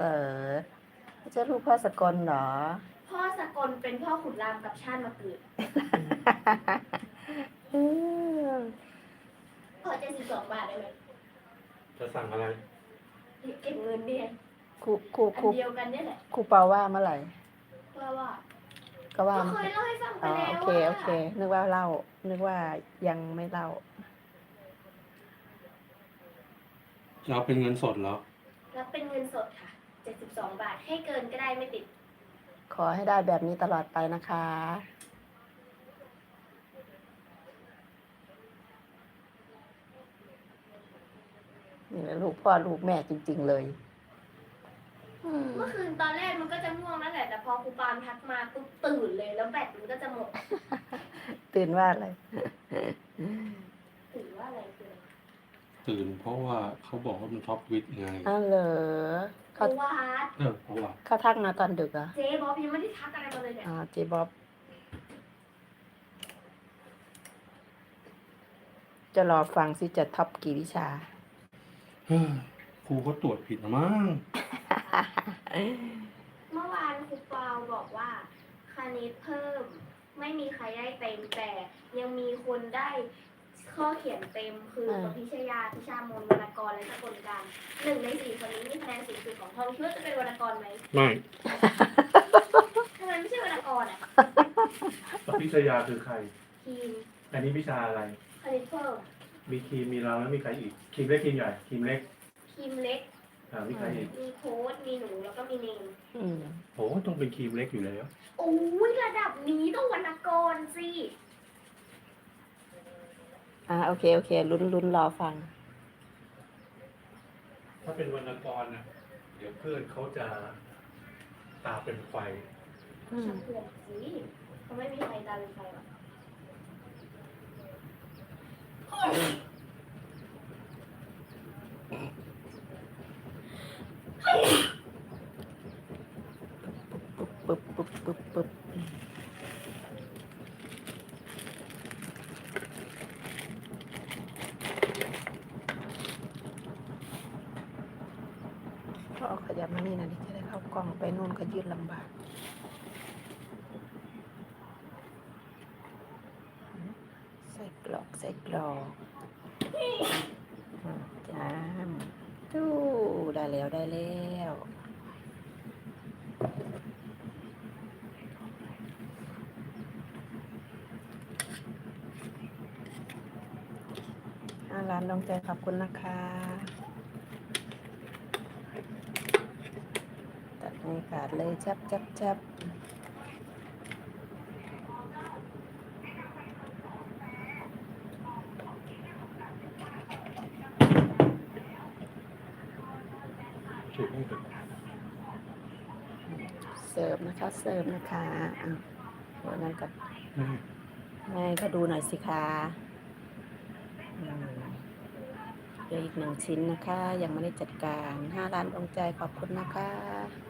เออไม่ใช่ลูกพ่อสกลเหรอ พ่อสกลเป็นพ่อขุนรามกับชาติมาเกิดเออพ่อเจ็ดสิบสองบาทได้ไหมจะสั่งอะไร เก็บเงินเนี่ยครูครูอัครูนเดียวกันเนี่ยแหละครูเปาว่าเมื่อไหร่ เพราะว่าก็ว่าก็เคยเล่าให้ฟังไปอ๋อแล้วโอเคว่าโอเค นึกว่าเล่า นึกว่ายังไม่เล่า จะเอาเป็นเงินสดเหรอ รับเป็นเงินสดค่ะ 72 บาท ให้เกินก็ได้ไม่ติด ขอให้ได้แบบนี้ตลอดไปนะคะ นี่แหละลูกพ่อลูกแม่จริง ๆ เลยอืมเมื่อคืนตอนแรกมันก็จะง่วงนั่นแหละแต่พอครูปามทักมาปุ๊บตื่นเลยแล้วแบตมันก็จะหมด ตื่นว่าอะไร ตื่นว่าอะไรคืออะไร ตื่น เพราะว่าเขาบอกว่ามันท็อปวิทไงอ้าวเหรอเพเขาราะว่าเออเพราะว่าเขาทักมาตอนดึกเหรอะเจ๊บอกยังไม่ได้ทักอะไรมาเลยเนี่ยอ๋อเจบ๊อบจะรอฟังสิจะท็อปกี่วิชา เฮ้ยครูก็ตรวจผิดนะมั้งเมื่อวานครูปาวบอกว่าคณิตเพิ่ม ไม่มีใครได้เต็มแต่ยังมีคนได้ ข้อเขียนเต็มคืออ่าปพิชยาพิชามนวรรณกรและสกลการหนึ่งในสี่คนนี้มีคะแนนสูงสุดของห้องคิดว่าจะเป็นวรรณกรไหมไม่ทำไมไม่ใช่วรรณกรอะพิชยาคือใคร ทีมอันนี้วิชาอะไรคณิตเพิ่มมีครีมมีเราแล้วมีใครอีกครีมเล็กครีมใหญ่ครีมเล็กทีมเล็ก อ่ามีใครอีกมีโค้ดมีหนูแล้วก็มีเนมอืม โอ้ต้องเป็นครีมเล็กอยู่แล้ว โอ้ยระดับนี้ต้องวรรณกรสิ อ่าโอเค โอเค ลุ้นลุ้นรอฟัง ถ้าเป็นวรรณกรน่ะเดี๋ยวเพื่อนเขาจะตาเป็นไฟ อืมช่างเพื่อนสิเขาไม่มีใครตามเป็นใครหรอกปึ๊บปึ๊บปึ๊บปึ๊บก็เอาขยับมานี่นะดิจะได้เข้าก ล้องไปนู่นก็ยืดลำบากใส่กรอกใส่กรอกอ่าจามดูได้แล้วได้แล้วอาร้านดองใจขอบคุณนะคะ ตัดใน ขาดเลยจับจับจับฉุดให้เป็นเสิร์ฟนะคะ เสิร์ฟนะคะอ้าวเดี๋ยวนั้นก่อนอืมแม่ก็ดูหน่อยสิคะอืมเดี๋ยวอีกหนึ่งชิ้นนะคะ ยังไม่ได้จัดการห้าร้านดวงใจขอบคุณนะคะพ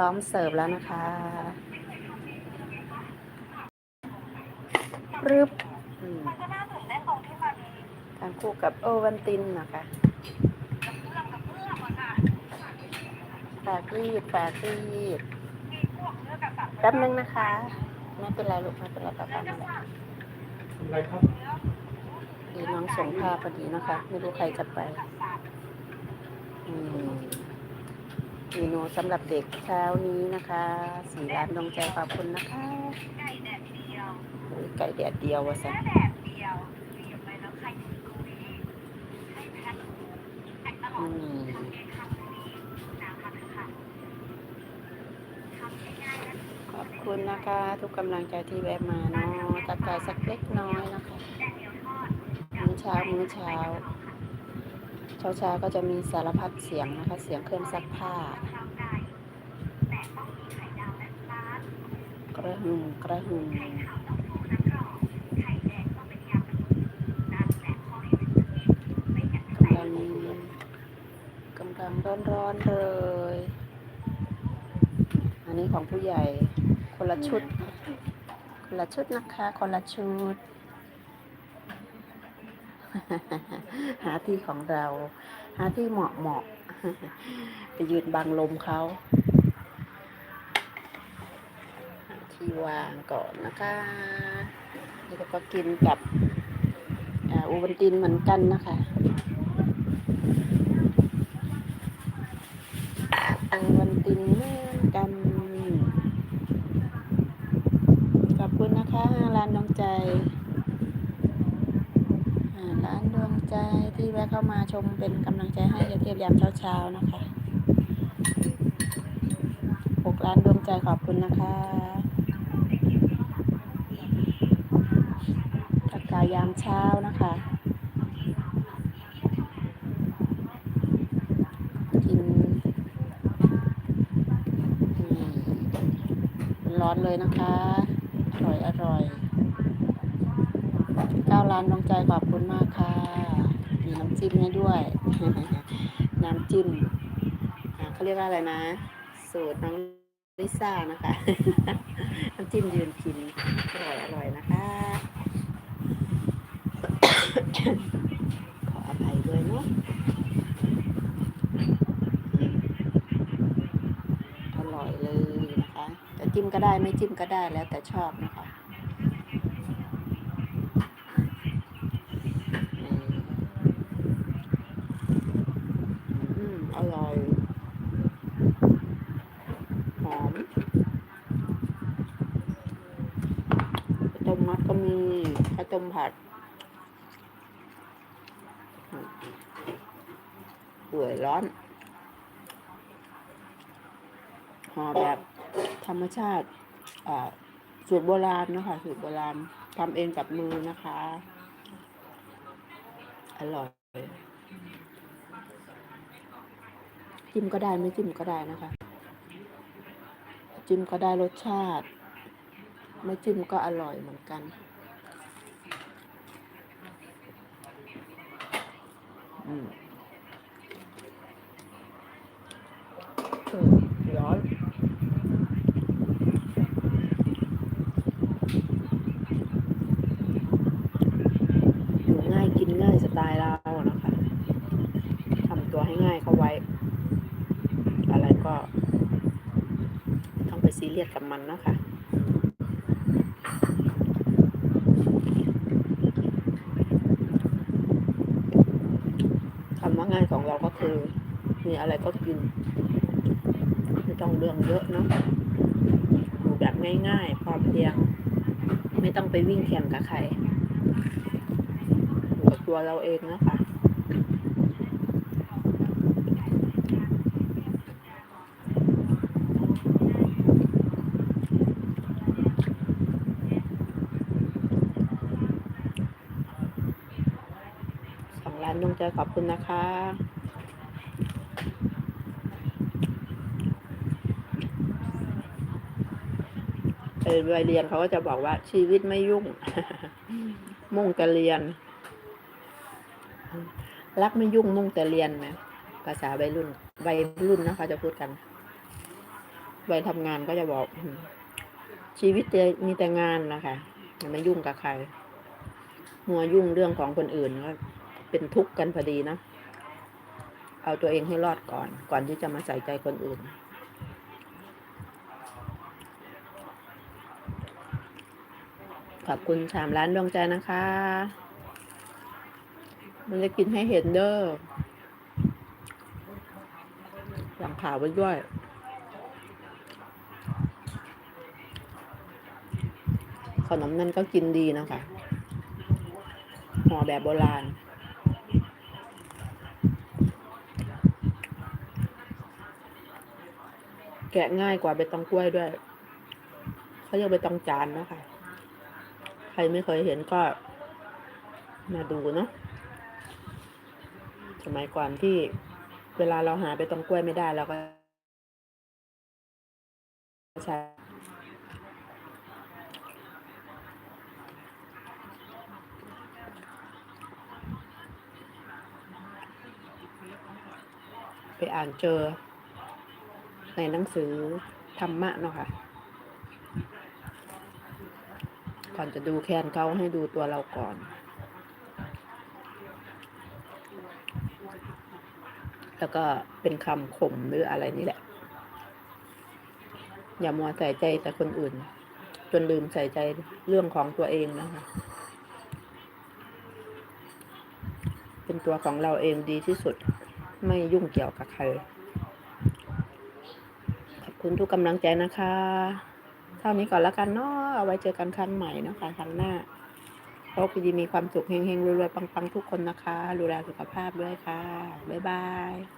ร้อมเสิร์ฟแล้วนะคะรึบอืมทานคู่กับโอวันตินนะคะฝากรีดฝากรีดแป๊บนึงนะคะ ไม่เป็นไรลูกไม่เป็นไรป้าป้าไม่เป็นไรอะไรครับดีน้องส่งภาพพอดีนะคะ ไม่รู้ใครจะไปอืม เมนูสำหรับเด็กเช้านี้นะคะสีร้านดวงใจขอบคุณนะคะโอ้ยไก่แดดเดียววะสันขอบคุณนะคะ ทุกกำลังใจที่แวะมาเนาะตักกายสักเล็กน้อยนะคะมื้อเช้ามื้อเช้า เช้าช้าๆก็จะมีสารพัดเสียงนะคะ เสียงเครื่องซักผ้ากระหึ่มกระหึ่มกำลังกำลังร้อนร้อนๆเลย อันนี้ของผู้ใหญ่คนละชุด คนละชุดนะคะ คนละชุด หาที่ของเรา หาที่เหมาะเหมาะไปยืนบังลมเขาที่วางก่อนนะคะแล้วก็กินกับอูบันตินเหมือนกันนะคะอูบันตินเหมือนกันขอบคุณนะคะร้านดวงใจอ่าร้านดวงใจที่ แวะเข้ามาชมเป็นกำลังใจให้ยาเทียบยามเช้าๆนะคะหกร้านดวงใจขอบคุณนะคะทักทายยามเช้านะคะกินอืมร้อนเลยนะคะ อร่อยอร่อยเก้าร้านดวงใจขอบคุณมากค่ะ จิ้มให้ด้วย น้ำจิ้มเขาเรียกว่าอะไรนะ สูตรน้องลิซ่านะคะ น้ำจิ้มยืนกินอร่อยอร่อยนะคะ ขออภัยด้วยเนาะอร่อยเลยนะคะแต่จิ้มก็ได้ไม่จิ้มก็ได้แล้วแต่ชอบนะคะอืมอืมอร่อย หอมข้าวต้ มมัดก็มีข้าวต้มผัดเปื่อยร้อนห่อแบบธรรมชาติสูตรโบราณนะคะสูตรโบราณทำเองกับมือนะคะ อร่อยจิ้มก็ได้ไม่จิ้มก็ได้นะคะ จิ้มก็ได้รสชาติ ไม่จิ้มก็อร่อยเหมือนกัน อืมเออ ร้อนอยู่ง่ายกินง่ายสไตล์เรานะคะทำตัวให้ง่ายเข้าไว้ อะไรก็ต้องไปซีเรียสกับมันนะคะ คำว่ายของเราก็คือ มีอะไรก็กิน ไม่ต้องเรื่องเยอะเนาะอยู่แบบง่ายๆพอเพียง ไม่ต้องไปวิ่งแข่งกับใครอยู่กับตัวเราเองนะคะ สองร้านดวงใจ ขอบคุณนะคะเออวัยเรียนเขาก็จะบอกว่าชีวิตไม่ยุ่ง มุ่งแต่เรียน รักไม่ยุ่งมุ่งแต่เรียนนะภาษาวัยรุ่นวัยรุ่นนะคะจะพูดกันวัยทำงานก็จะบอกอืมชีวิตจะมีแต่งานนะคะอย่าไม่ยุ่งกับใครมัวยุ่งเรื่องของคนอื่นก็ เป็นทุกข์กันพอดีนะ เอาตัวเองให้รอดก่อน ก่อนที่จะมาใส่ใจคนอื่น ขอบคุณสามล้านดวงใจนะคะ มันจะกินให้เห็นเด้อหลังขาวไว้ด้วยขนมนั่นก็กินดีนะคะห่อแบบโบราณ แกะง่ายกว่าใบตองกล้วยด้วยเขาเรียกใบตองจานนะคะ ใครไม่เคยเห็นก็มาดูเนาะสมัยก่อนที่เวลาเราหาใบตองกล้วยไม่ได้เราก็ใช้ไปอ่านเจอ ในหนังสือธรรมะเนาะค่ะก่อนจะดูแคนเขาให้ดูตัวเราก่อน แล้วก็เป็นคำข่มหรืออะไรนี่แหละ อย่ามัวใส่ใจแต่คนอื่น จนลืมใส่ใจเรื่องของตัวเองนะคะ เป็นตัวของเราเองดีที่สุด ไม่ยุ่งเกี่ยวกับใคร คุณทุกกำลังใจนะคะ เท่านี้ก่อนละกันเนาะเอาไว้เจอกันครั้งใหม่นะคะครั้งหน้าโชคดีมีความสุขเฮงๆรวยๆปังๆ ทุกคนนะคะดูแลสุขภาพด้วยค่ะบ๊ายบาย